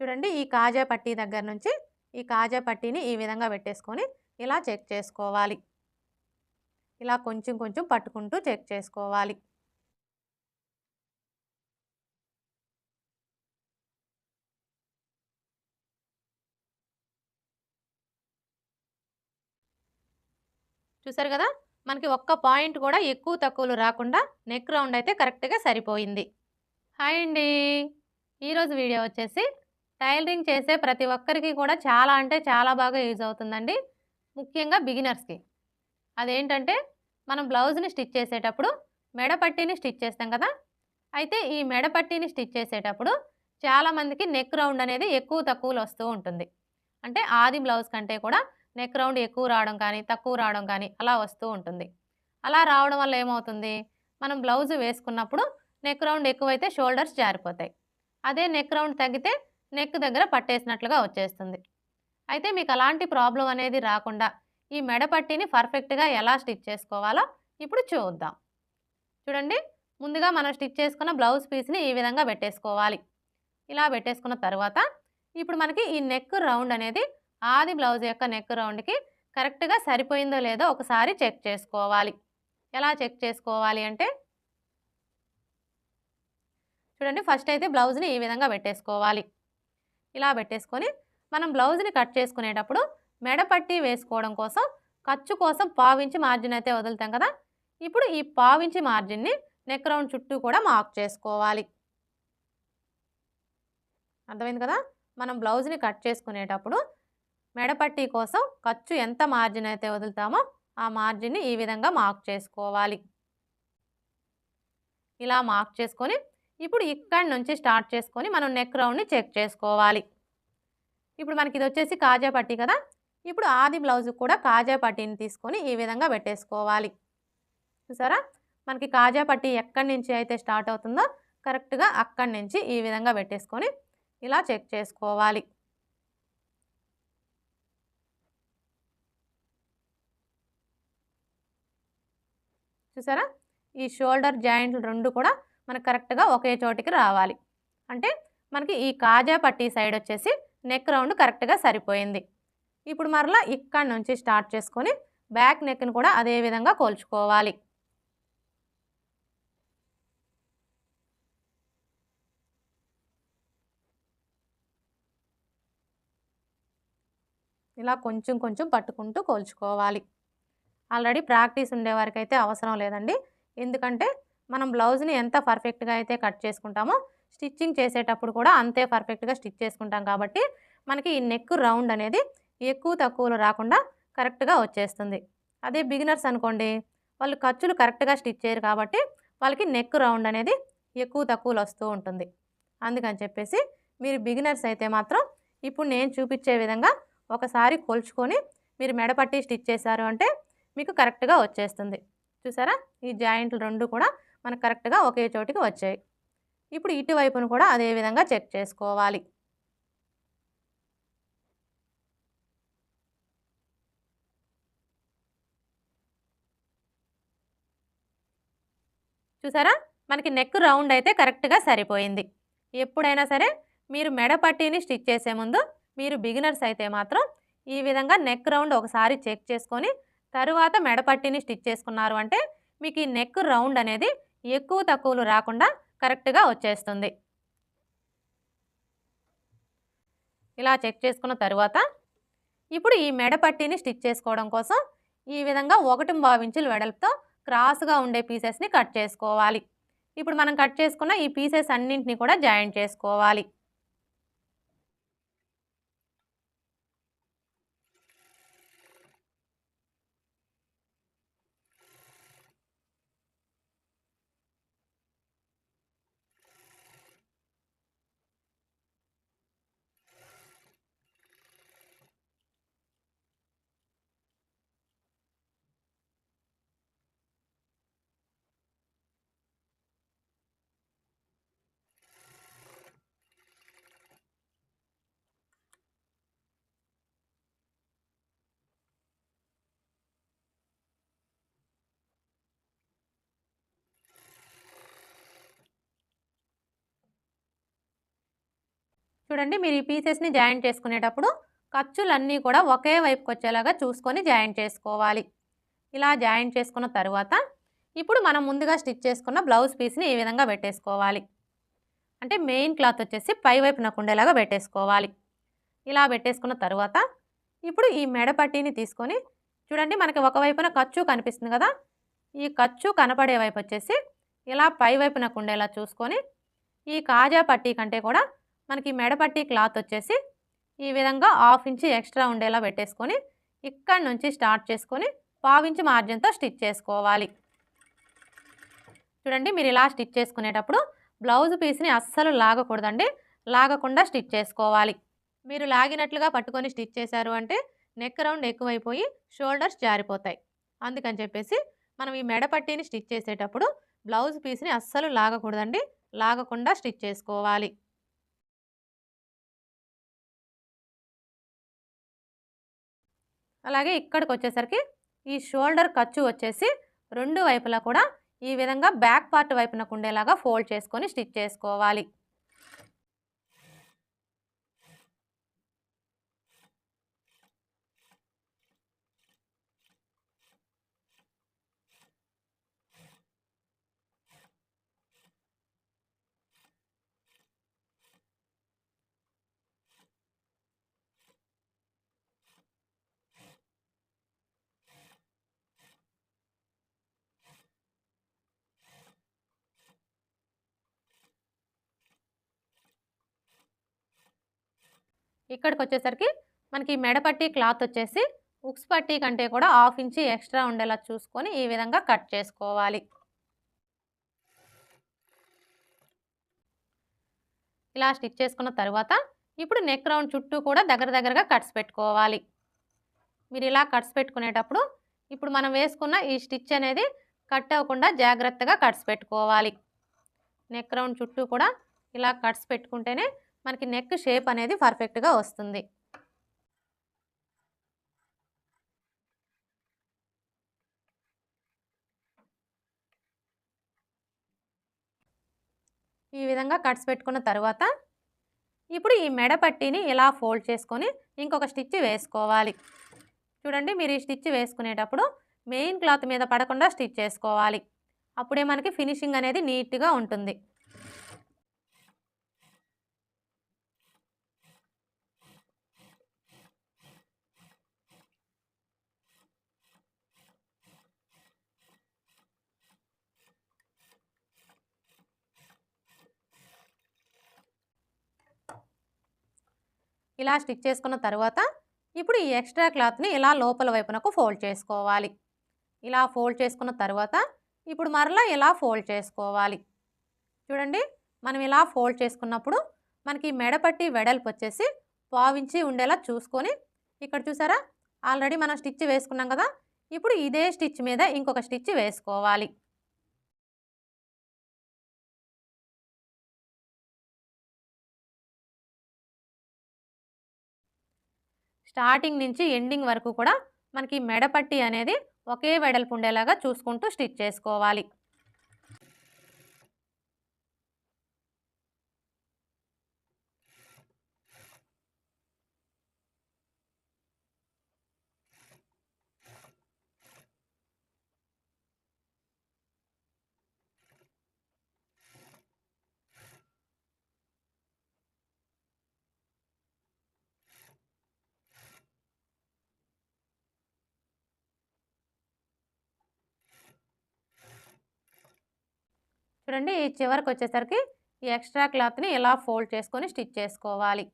చూడండి ఈ కాజా పట్టీ దగ్గర నుంచి ఈ కాజా పట్టీని ఈ విధంగా పెట్టేసుకొని ఇలా చెక్ చేసుకోవాలి. ఇలా కొంచెం కొంచెం పట్టుకుంటూ చెక్ చేసుకోవాలి. చూసారు కదా? మనకి ఒక్క పాయింట్ కూడా ఎక్కువ తక్కువలు రాకుండా నెక్ రౌండ్ అయితే కరెక్ట్గా సరిపోయింది. హాయ్ అండి. ఈరోజు వీడియో వచ్చేసి టైలరింగ్ చేసే ప్రతి ఒక్కరికి కూడా చాలా అంటే చాలా బాగా యూజ్ అవుతుందండి. ముఖ్యంగా బిగినర్స్కి. అదేంటంటే మనం బ్లౌజ్ని స్టిచ్ చేసేటప్పుడు మెడపట్టీని స్టిచ్ చేస్తాం కదా! అయితే ఈ మెడపట్టీని స్టిచ్ చేసేటప్పుడు చాలామందికి నెక్ రౌండ్ అనేది ఎక్కువ తక్కువలు వస్తూ ఉంటుంది. అంటే ఆది బ్లౌజ్ కంటే కూడా నెక్ రౌండ్ ఎక్కువ రావడం కానీ తక్కువ రావడం కానీ అలా వస్తూ ఉంటుంది. అలా రావడం వల్ల ఏమవుతుంది? మనం బ్లౌజ్ వేసుకున్నప్పుడు నెక్ రౌండ్ ఎక్కువైతే షోల్డర్స్ జారిపోతాయి. అదే నెక్ రౌండ్ తగ్గితే నెక్ దగ్గర పట్టేసినట్లుగా వచ్చేస్తుంది. అయితే మీకు అలాంటి ప్రాబ్లం అనేది రాకుండా ఈ మెడ పట్టీని పర్ఫెక్ట్గా ఎలా స్టిచ్ చేసుకోవాలో ఇప్పుడు చూద్దాం. చూడండి ముందుగా మనం స్టిచ్ చేసుకున్న బ్లౌజ్ పీస్ని ఈ విధంగా పెట్టేసుకోవాలి. ఇలా పెట్టేసుకున్న తర్వాత ఇప్పుడు మనకి ఈ నెక్ రౌండ్ అనేది ఆది బ్లౌజ్ యొక్క నెక్ రౌండ్కి కరెక్ట్గా సరిపోయిందో లేదో ఒకసారి చెక్ చేసుకోవాలి. ఎలా చెక్ చేసుకోవాలి అంటే చూడండి ఫస్ట్ అయితే బ్లౌజ్ని ఈ విధంగా పెట్టేసుకోవాలి. ఇలా పెట్టేసుకొని మనం బ్లౌజ్ని కట్ చేసుకునేటప్పుడు మెడపట్టి వేసుకోవడం కోసం ఖర్చు కోసం పావించి మార్జిన్ అయితే వదులుతాం కదా. ఇప్పుడు ఈ పావించి మార్జిన్ని నెక్ రౌండ్ చుట్టూ కూడా మార్క్ చేసుకోవాలి. అర్థమైంది కదా? మనం బ్లౌజ్ని కట్ చేసుకునేటప్పుడు మెడపట్టి కోసం ఖర్చు ఎంత మార్జిన్ అయితే వదులుతామో ఆ మార్జిన్ని ఈ విధంగా మార్క్ చేసుకోవాలి. ఇలా మార్క్ చేసుకొని ఇప్పుడు ఇక్కడి నుంచి స్టార్ట్ చేసుకొని మనం నెక్ రౌండ్ని చెక్ చేసుకోవాలి. ఇప్పుడు మనకి ఇది వచ్చేసి కాజా పట్టీ కదా? ఇప్పుడు ఆది బ్లౌజ్ కూడా కాజా పట్టీని తీసుకొని ఈ విధంగా పెట్టేసుకోవాలి. చూసారా? మనకి కాజా పట్టీ ఎక్కడి నుంచి అయితే స్టార్ట్ అవుతుందో కరెక్ట్గా అక్కడి నుంచి ఈ విధంగా పెట్టేసుకొని ఇలా చెక్ చేసుకోవాలి. చూసారా? ఈ షోల్డర్ జాయింట్లు రెండు కూడా మనకు కరెక్ట్గా ఒకే చోటికి రావాలి. అంటే మనకి ఈ కాజాపట్టి సైడ్ వచ్చేసి నెక్ రౌండ్ కరెక్ట్గా సరిపోయింది. ఇప్పుడు మరలా ఇక్కడ నుంచి స్టార్ట్ చేసుకొని బ్యాక్ నెక్ని కూడా అదే విధంగా కోల్చుకోవాలి. ఇలా కొంచెం కొంచెం పట్టుకుంటూ కోల్చుకోవాలి. ఆల్రెడీ ప్రాక్టీస్ ఉండేవారికైతే అవసరం లేదండి. ఎందుకంటే మనం బ్లౌజ్ని ఎంత పర్ఫెక్ట్గా అయితే కట్ చేసుకుంటామో స్టిచ్చింగ్ చేసేటప్పుడు కూడా అంతే పర్ఫెక్ట్గా స్టిచ్ చేసుకుంటాం కాబట్టి మనకి ఈ నెక్ రౌండ్ అనేది ఎక్కువ తక్కువలు రాకుండా కరెక్ట్గా వచ్చేస్తుంది. అదే బిగినర్స్ అనుకోండి వాళ్ళు ఖర్చులు కరెక్ట్గా స్టిచ్ చేయరు కాబట్టి వాళ్ళకి నెక్ రౌండ్ అనేది ఎక్కువ తక్కువలు వస్తూ ఉంటుంది. అందుకని చెప్పేసి మీరు బిగినర్స్ అయితే మాత్రం ఇప్పుడు నేను చూపించే విధంగా ఒకసారి కొలుచుకొని మీరు మెడపట్టి స్టిచ్ చేశారు అంటే మీకు కరెక్ట్గా వచ్చేస్తుంది. చూసారా? ఈ జాయింట్లు రెండు కూడా మనకు కరెక్ట్గా ఒకే చోటికి వచ్చాయి. ఇప్పుడు ఇటువైపును కూడా అదే విధంగా చెక్ చేసుకోవాలి. చూసారా? మనకి నెక్ రౌండ్ అయితే కరెక్ట్గా సరిపోయింది. ఎప్పుడైనా సరే మీరు మెడ పట్టీని స్టిచ్ చేసే ముందు మీరు బిగినర్స్ అయితే మాత్రం ఈ విధంగా నెక్ రౌండ్ ఒకసారి చెక్ చేసుకొని తరువాత మెడ పట్టీని స్టిచ్ చేసుకున్నారు అంటే మీకు ఈ నెక్ రౌండ్ అనేది ఎక్కువ తక్కువలు రాకుండా కరెక్ట్గా వచ్చేస్తుంది. ఇలా చెక్ చేసుకున్న తర్వాత ఇప్పుడు ఈ మెడ పట్టీని స్టిచ్ చేసుకోవడం కోసం ఈ విధంగా ఒకటి భావించులు వెడల్పుతో క్రాస్గా ఉండే పీసెస్ని కట్ చేసుకోవాలి. ఇప్పుడు మనం కట్ చేసుకున్న ఈ పీసెస్ అన్నింటినీ కూడా జాయింట్ చేసుకోవాలి. చూడండి మీరు ఈ పీసెస్ని జాయింట్ చేసుకునేటప్పుడు ఖర్చులన్నీ కూడా ఒకే వైపుకి వచ్చేలాగా చూసుకొని జాయింట్ చేసుకోవాలి. ఇలా జాయింట్ చేసుకున్న తర్వాత ఇప్పుడు మనం ముందుగా స్టిచ్ చేసుకున్న బ్లౌజ్ పీస్ని ఈ విధంగా పెట్టేసుకోవాలి. అంటే మెయిన్ క్లాత్ వచ్చేసి పై వైపునకు ఉండేలాగా పెట్టేసుకోవాలి. ఇలా పెట్టేసుకున్న తర్వాత ఇప్పుడు ఈ మెడపట్టీని తీసుకొని చూడండి మనకి ఒకవైపున ఖర్చు కనిపిస్తుంది కదా ఈ ఖర్చు కనపడే వైపు వచ్చేసి ఇలా పై వైపునకు ఉండేలా చూసుకొని ఈ కాజా పట్టీ కంటే కూడా మనకి మెడపట్టి క్లాత్ వచ్చేసి ఈ విధంగా హాఫ్ ఇంచి ఎక్స్ట్రా ఉండేలా పెట్టేసుకొని ఇక్కడ నుంచి స్టార్ట్ చేసుకొని పావించి మార్జిన్తో స్టిచ్ చేసుకోవాలి. చూడండి మీరు ఇలా స్టిచ్ చేసుకునేటప్పుడు బ్లౌజ్ పీస్ని అస్సలు లాగకూడదండి. లాగకుండా స్టిచ్ చేసుకోవాలి. మీరు లాగినట్లుగా పట్టుకొని స్టిచ్ చేశారు అంటే నెక్ రౌండ్ ఎక్కువైపోయి షోల్డర్స్ జారిపోతాయి. అందుకని చెప్పేసి మనం ఈ మెడ పట్టీని స్టిచ్ చేసేటప్పుడు బ్లౌజ్ పీస్ని అస్సలు లాగకూడదండి. లాగకుండా స్టిచ్ చేసుకోవాలి. అలాగే ఇక్కడికి వచ్చేసరికి ఈ షోల్డర్ ఖర్చు వచ్చేసి రెండు వైపులా కూడా ఈ విధంగా బ్యాక్ పార్ట్ వైపునకు ఉండేలాగా ఫోల్డ్ చేసుకొని స్టిచ్ చేసుకోవాలి. ఇక్కడికి వచ్చేసరికి మనకి మెడపట్టి క్లాత్ వచ్చేసి ఉక్స్ పట్టి కంటే కూడా హాఫ్ ఇంచి ఎక్స్ట్రా ఉండేలా చూసుకొని ఈ విధంగా కట్ చేసుకోవాలి. ఇలా స్టిచ్ చేసుకున్న తర్వాత ఇప్పుడు నెక్ రౌండ్ చుట్టూ కూడా దగ్గర దగ్గరగా కట్స్ పెట్టుకోవాలి. మీరు ఇలా కట్స్ పెట్టుకునేటప్పుడు ఇప్పుడు మనం వేసుకున్న ఈ స్టిచ్ అనేది కట్ అవ్వకుండా జాగ్రత్తగా కట్స్ పెట్టుకోవాలి. నెక్ రౌండ్ చుట్టూ కూడా ఇలా కట్స్ పెట్టుకుంటేనే మనకి నెక్ షేప్ అనేది పర్ఫెక్ట్గా వస్తుంది. ఈ విధంగా కట్స్ పెట్టుకున్న తర్వాత ఇప్పుడు ఈ మెడ పట్టీని ఇలా ఫోల్డ్ చేసుకొని ఇంకొక స్టిచ్ వేసుకోవాలి. చూడండి మీరు ఈ స్టిచ్ వేసుకునేటప్పుడు మెయిన్ క్లాత్ మీద పడకుండా స్టిచ్ చేసుకోవాలి. అప్పుడే మనకి ఫినిషింగ్ అనేది నీట్గా ఉంటుంది. ఇలా స్టిచ్ చేసుకున్న తర్వాత ఇప్పుడు ఈ ఎక్స్ట్రా క్లాత్ని ఇలా లోపల వైపునకు ఫోల్డ్ చేసుకోవాలి. ఇలా ఫోల్డ్ చేసుకున్న తర్వాత ఇప్పుడు మరలా ఇలా ఫోల్డ్ చేసుకోవాలి. చూడండి మనం ఇలా ఫోల్డ్ చేసుకున్నప్పుడు మనకి మెడపట్టి వెడల్పు వచ్చేసి పావించి ఉండేలా చూసుకొని ఇక్కడ చూసారా? ఆల్రెడీ మనం స్టిచ్ వేసుకున్నాం కదా ఇప్పుడు ఇదే స్టిచ్ మీద ఇంకొక స్టిచ్ వేసుకోవాలి. స్టార్టింగ్ నుంచి ఎండింగ్ వరకు కూడా మనకి మెడపట్టి అనేది ఒకే వెడల్పు ఉండేలాగా చూసుకుంటూ స్టిచ్ చేసుకోవాలి. చూడండి ఈ చివరికి వచ్చేసరికి ఈ ఎక్స్ట్రా క్లాత్ని ఇలా ఫోల్డ్ చేసుకొని స్టిచ్ చేసుకోవాలి.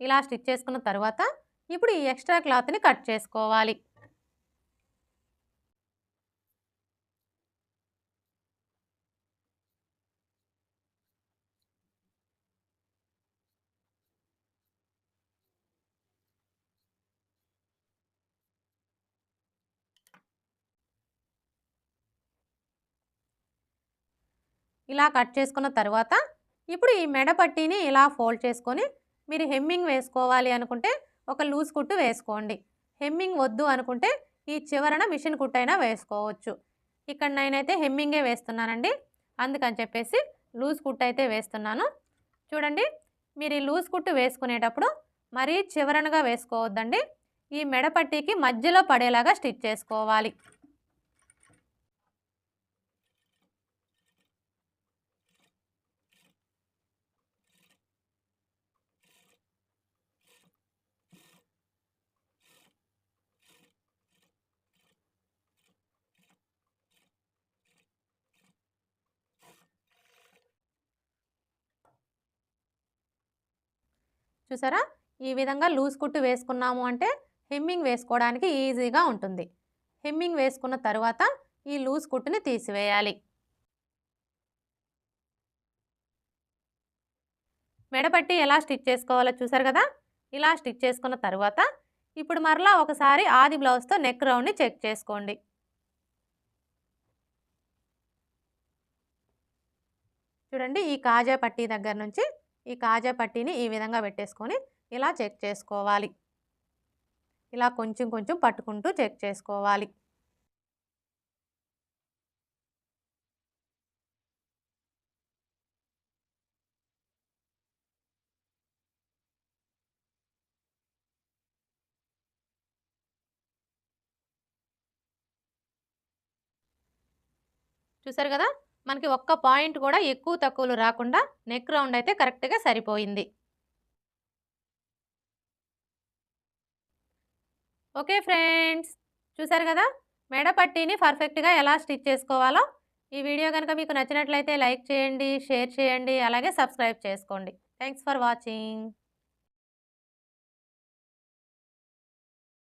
ఇలా స్టిచ్ చేసుకున్న తర్వాత ఇప్పుడు ఈ ఎక్స్ట్రా క్లాత్ని కట్ చేసుకోవాలి. ఇలా కట్ చేసుకున్న తర్వాత ఇప్పుడు ఈ మెడ పట్టీని ఇలా ఫోల్డ్ చేసుకొని మీరు హెమ్మింగ్ వేసుకోవాలి అనుకుంటే ఒక లూజ్ కుట్టు వేసుకోండి. హెమ్మింగ్ వద్దు అనుకుంటే ఈ చివరన మిషన్ కుట్టైనా వేసుకోవచ్చు. ఇక్కడ నేనైతే హెమ్మింగే వేస్తున్నానండి. అందుకని చెప్పేసి లూజ్ కుట్టు అయితే వేస్తున్నాను. చూడండి మీరు ఈ లూజ్ కుట్టు వేసుకునేటప్పుడు మరీ చివరనగా వేసుకోవద్దండి. ఈ మెడపట్టీకి మధ్యలో పడేలాగా స్టిచ్ చేసుకోవాలి. చూసారా? ఈ విధంగా లూజ్ కుట్టు వేసుకున్నాము అంటే హెమ్మింగ్ వేసుకోవడానికి ఈజీగా ఉంటుంది. హెమ్మింగ్ వేసుకున్న తర్వాత ఈ లూజ్ కుట్టుని తీసివేయాలి. మెడపట్టి ఎలా స్టిచ్ చేసుకోవాలో చూసారు కదా? ఇలా స్టిచ్ చేసుకున్న తర్వాత ఇప్పుడు మరలా ఒకసారి ఆది బ్లౌజ్తో నెక్ రౌండ్ని చెక్ చేసుకోండి. చూడండి ఈ కాజా పట్టీ దగ్గర నుంచి ఈ కాజా పట్టీని ఈ విధంగా పెట్టేసుకొని ఇలా చెక్ చేసుకోవాలి. ఇలా కొంచెం కొంచెం పట్టుకుంటూ చెక్ చేసుకోవాలి. చూసారు కదా? మనకి ఒక్క పాయింట్ కూడా ఎక్కువ తక్కువలు రాకుండా నెక్ రౌండ్ అయితే కరెక్ట్గా సరిపోయింది. ఓకే ఫ్రెండ్స్ చూసారు కదా? మెడ పట్టీని పర్ఫెక్ట్గా ఎలా స్టిచ్ చేసుకోవాలో ఈ వీడియో కనుక మీకు నచ్చినట్లయితే లైక్ చేయండి షేర్ చేయండి అలాగే సబ్స్క్రైబ్ చేసుకోండి. Thanks for watching.